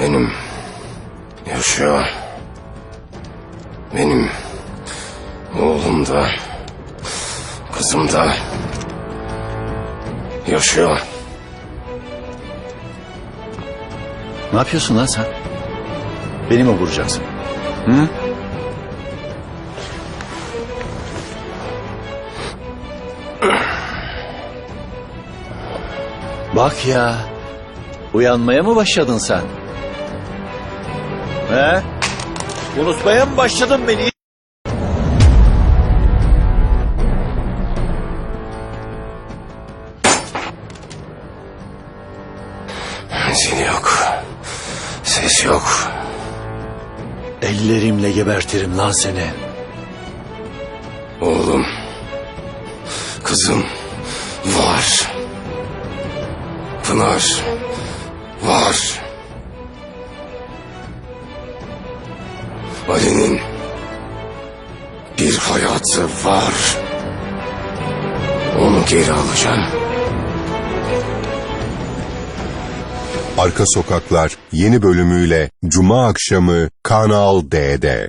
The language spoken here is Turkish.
Benim yaşıyor. Benim oğlum da kızım da yaşıyor. Ne yapıyorsun lan sen? Beni mi vuracaksın? Hı? Bak ya. Uyanmaya mı başladın sen? He? Unutmaya mı başladın beni? Zil yok. Ses yok. Ellerimle gebertirim lan seni. Oğlum. Kızım var. Pınar var. Ali'nin bir hayatı var. Onu geri alacağım. Arka Sokaklar yeni bölümüyle Cuma akşamı Kanal D'de.